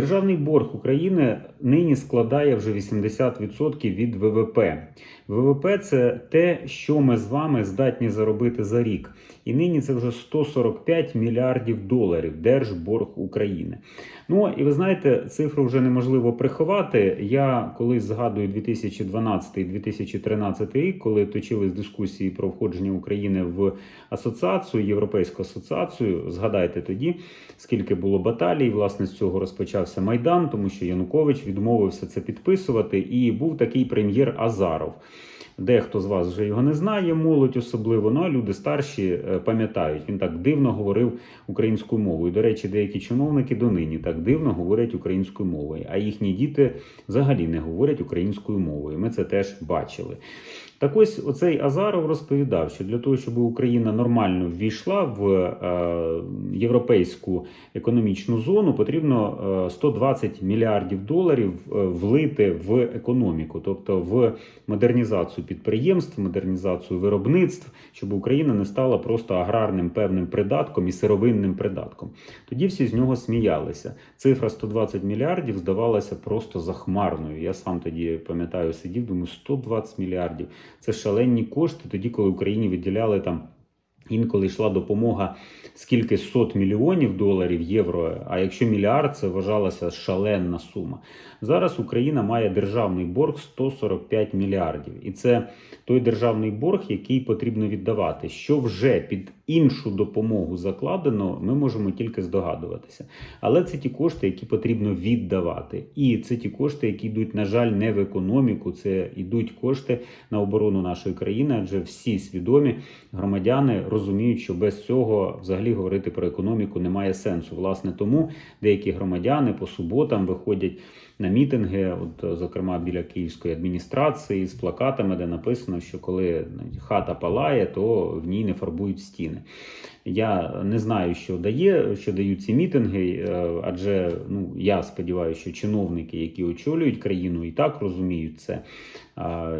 Державний борг України нині складає вже 80% від ВВП. ВВП це те, що ми з вами здатні заробити за рік. І нині це вже 145 мільярдів доларів держборг України. Ну і ви знаєте, цифру вже неможливо приховати. Я колись згадую 2012-2013 рік, коли точились дискусії про входження України в асоціацію, Європейську асоціацію. Згадайте тоді, скільки було баталій. Власне, з цього розпочався майдан, тому що Янукович відмовився це підписувати. І був такий прем'єр Азаров. Дехто з вас вже його не знає, молодь особливо, ну а люди старші е, пам'ятають. Він так дивно говорив українською мовою. До речі, деякі чиновники донині так дивно говорять українською мовою, а їхні діти взагалі не говорять українською мовою. Ми це теж бачили. Так ось оцей Азаров розповідав, що для того, щоб Україна нормально ввійшла в е, європейську економічну зону, потрібно е, 120 мільярдів доларів е, влити в економіку, тобто в модернізацію підприємств, модернізацію виробництв, щоб Україна не стала просто аграрним певним придатком і сировинним придатком. Тоді всі з нього сміялися. Цифра 120 мільярдів здавалася просто захмарною. Я сам тоді пам'ятаю, сидів, думаю, 120 мільярдів. Це шалені кошти, тоді, коли Україні виділяли там. Інколи йшла допомога скільки сот мільйонів доларів євро. А якщо мільярд, це вважалася шаленна сума. Зараз Україна має державний борг 145 мільярдів, і це той державний борг, який потрібно віддавати. Що вже під іншу допомогу закладено, ми можемо тільки здогадуватися. Але це ті кошти, які потрібно віддавати. І це ті кошти, які йдуть, на жаль, не в економіку. Це йдуть кошти на оборону нашої країни, адже всі свідомі громадяни розуміють, що без цього взагалі говорити про економіку немає сенсу. Власне, тому деякі громадяни по суботам виходять на мітинги, от зокрема біля київської адміністрації, з плакатами, де написано, що коли хата палає, то в ній не фарбують стіни. Я не знаю, що дає, що дають ці мітинги, е, адже ну я сподіваюся, що чиновники, які очолюють країну, і так розуміють це.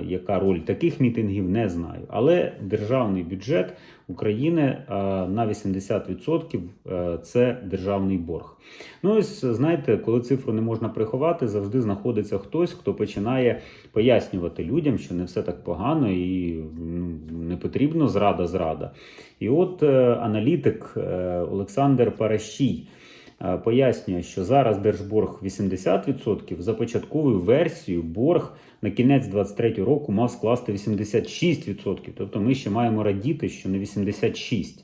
Яка роль таких мітингів, не знаю. Але державний бюджет України на 80% е, це державний борг. Ну ось знаєте, коли цифру не можна приховати, завжди знаходиться хтось, хто починає пояснювати людям, що не все так погано і ну, не потрібно зрада зрада. І от е, аналітик е, Олександр Паращій е, пояснює, що зараз держборг 80%, за початковою версією борг на кінець 2023 року мав скласти 86%. Тобто ми ще маємо радіти, що не 86%.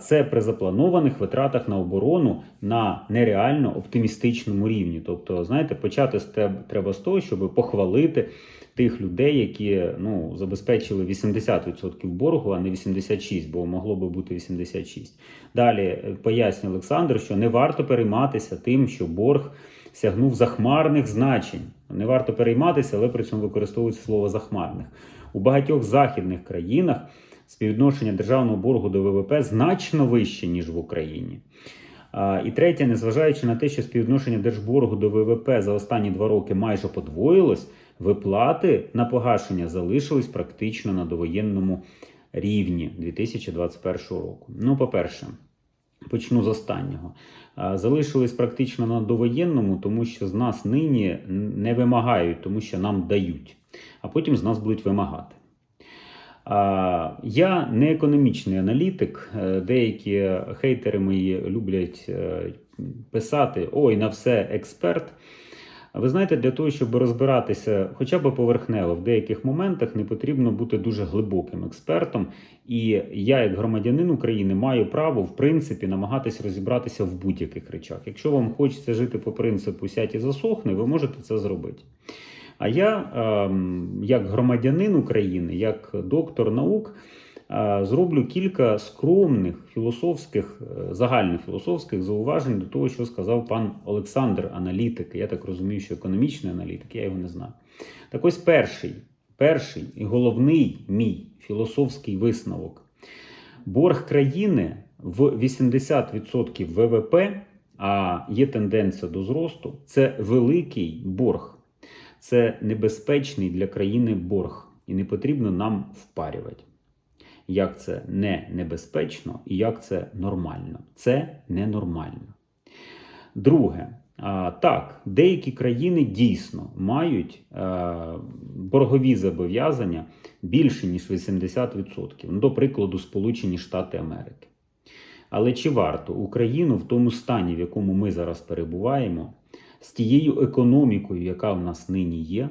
Це при запланованих витратах на оборону на нереально оптимістичному рівні. Тобто, знаєте, почати треба з того, щоб похвалити тих людей, які ну, забезпечили 80% боргу, а не 86%, бо могло би бути 86%. Далі е, пояснює Олександр, що не варто перейматися тим, що борг сягнув захмарних значень. Не варто перейматися, але при цьому використовується слово захмарних. У багатьох західних країнах співвідношення державного боргу до ВВП значно вище, ніж в Україні. І третє, незважаючи на те, що співвідношення держборгу до ВВП за останні два роки майже подвоїлось, виплати на погашення залишились практично на довоєнному рівні 2021 року. Ну, по-перше, почну з останнього. Залишились практично на довоєнному, тому що з нас нині не вимагають, тому що нам дають, а потім з нас будуть вимагати. Я не економічний аналітик. Е, Деякі хейтери мої люблять е, писати: ой, на все експерт. А Ви знаєте, для того, щоб розбиратися хоча б поверхнево в деяких моментах, не потрібно бути дуже глибоким експертом. І я, як громадянин України, маю право в принципі намагатись розібратися в будь-яких речах. Якщо вам хочеться жити по принципу сядь і засохне, ви можете це зробити. А я, ем, як громадянин України, як доктор наук, зроблю кілька скромних філософських, е, загальних філософських зауважень до того, що сказав пан Олександр, аналітик. Я так розумію, що економічний аналітик, я його не знаю. Так ось перший, перший і головний мій філософський висновок. Борг країни в 80% ВВП, а є тенденція до зросту, це великий борг. Це небезпечний для країни борг, і не потрібно нам впарювати. Як це не небезпечно і як це нормально. Це ненормально. Друге, так, деякі країни дійсно мають е, боргові зобов'язання більше, ніж 80%. Ну, до прикладу, Сполучені Штати Америки. Але чи варто Україну в тому стані, в якому ми зараз перебуваємо, з тією економікою, яка в нас нині є,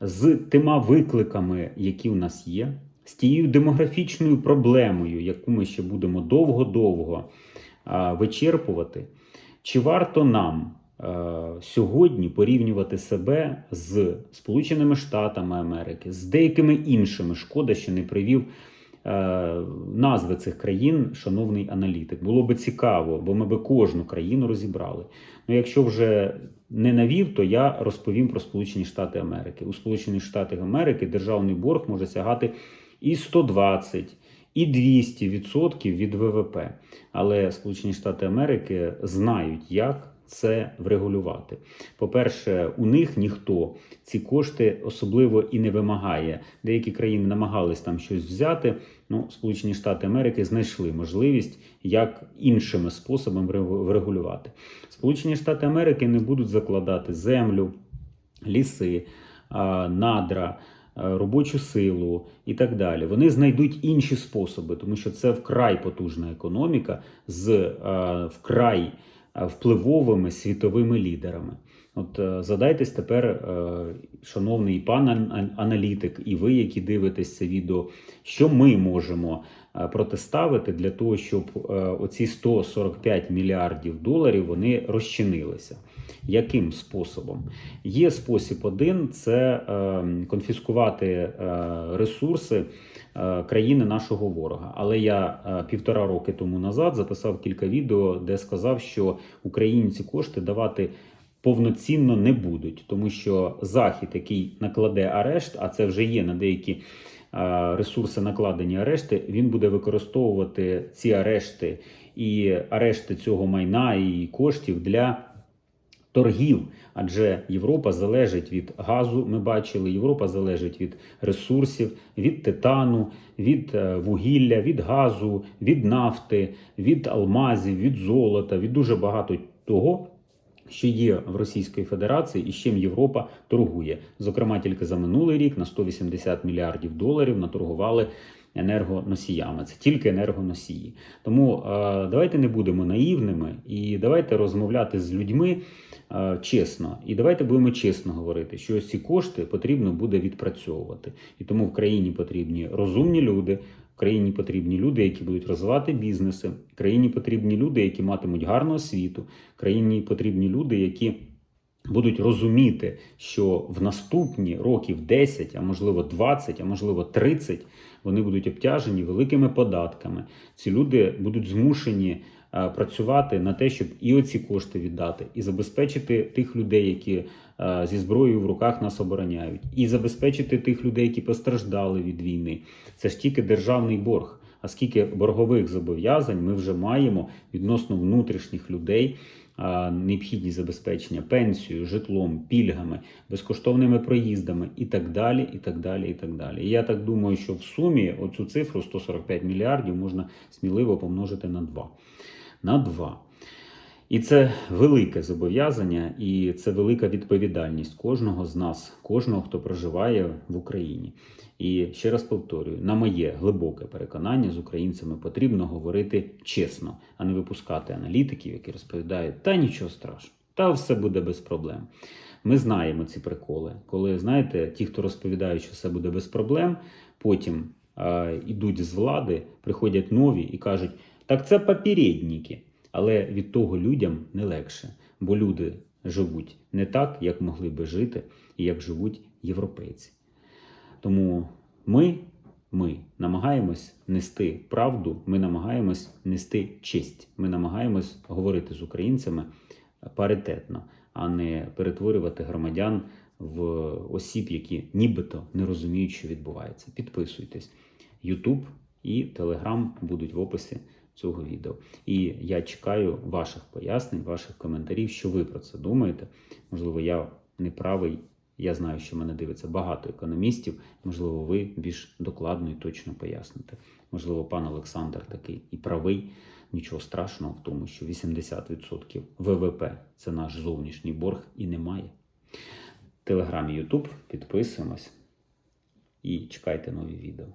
з тима викликами, які в нас є, з тією демографічною проблемою, яку ми ще будемо довго-довго вичерпувати, чи варто нам сьогодні порівнювати себе з Сполученими Штатами Америки, з деякими іншими? Шкода, що не привів назви цих країн, шановний аналітик. Було би цікаво, бо ми би кожну країну розібрали. Ну, якщо вже не навів, то я розповім про Сполучені Штати Америки. У Сполучених Штатах Америки державний борг може сягати і 120, і 200 відсотків від ВВП. Але Сполучені Штати Америки знають, як це врегулювати. По-перше, у них ніхто ці кошти особливо і не вимагає. Деякі країни намагались там щось взяти. Ну, Сполучені Штати Америки знайшли можливість, як іншими способами врегу- врегулювати. Сполучені Штати Америки не будуть закладати землю, ліси, надра. Е, Робочу силу і так далі. Вони знайдуть інші способи, тому що це вкрай потужна економіка з е, вкрай е, впливовими світовими лідерами. От задайтесь тепер, шановний пан аналітик, і ви, які дивитесь це відео, що ми можемо протиставити для того, щоб оці 145 мільярдів доларів вони розчинилися. Яким способом? Є спосіб один це е, конфіскувати е, ресурси е, країни нашого ворога. Але я півтора роки тому назад записав кілька відео, де сказав, що Україні ці кошти давати повноцінно не будуть, тому що захід, який накладе арешт, а це вже є на деякі ресурси накладені арешти, він буде використовувати ці арешти і арешти цього майна і коштів для торгів, адже Європа залежить від газу. Ми бачили, Європа залежить від ресурсів, від титану, від е, вугілля, від газу, від нафти, від алмазів, від золота, від дуже багато того. Що є в Російської Федерації і з чим Європа торгує. Зокрема, тільки за минулий рік на 180 мільярдів доларів наторгували енергоносіями. Це тільки енергоносії. Тому е, давайте не будемо наївними і давайте розмовляти з людьми е, чесно. І давайте будемо чесно говорити, що ці кошти потрібно буде відпрацьовувати. І тому в країні потрібні розумні люди. Країні потрібні люди, які будуть розвивати бізнеси. Країні потрібні люди, які матимуть гарну освіту. Країні потрібні люди, які будуть розуміти, що в наступні років 10, а можливо 20, а можливо 30, вони будуть обтяжені великими податками. Ці люди будуть змушені е, працювати на те, щоб і оці кошти віддати, і забезпечити тих людей, які е, зі зброєю в руках нас обороняють, і забезпечити тих людей, які постраждали від війни. Це ж тільки державний борг. А скільки боргових зобов'язань ми вже маємо відносно внутрішніх людей, а, необхідність забезпечення пенсією, житлом, пільгами, безкоштовними проїздами і так далі. І так далі, і так далі. І я так думаю, що в сумі оцю цифру 145 мільярдів можна сміливо помножити на 2. На 2. І це велике зобов'язання, і це велика відповідальність кожного з нас, кожного, хто проживає в Україні. І ще раз повторюю: на моє глибоке переконання з українцями потрібно говорити чесно, а не випускати аналітиків, які розповідають, та нічого страшного, та все буде без проблем. Ми знаємо ці приколи, коли знаєте, ті, хто розповідають, що все буде без проблем, потім е, ідуть з влади, приходять нові і кажуть, так це попередники. Але від того людям не легше, бо люди живуть не так, як могли би жити, і як живуть європейці. Тому ми, ми намагаємось нести правду, ми намагаємось нести честь, ми намагаємось говорити з українцями паритетно, а не перетворювати громадян в осіб, які нібито не розуміють, що відбувається. Підписуйтесь. Ютуб і Телеграм будуть в описі цього відео. І я чекаю ваших пояснень, ваших коментарів, що ви про це думаєте. Можливо, я не правий. Я знаю, що мене дивиться багато економістів. Можливо, ви більш докладно і точно поясните. Можливо, пан Олександр такий і правий. нічого страшного в тому, що 80% ВВП це наш зовнішній борг і немає. Телеграм і Ютуб підписуємось і чекайте нові відео.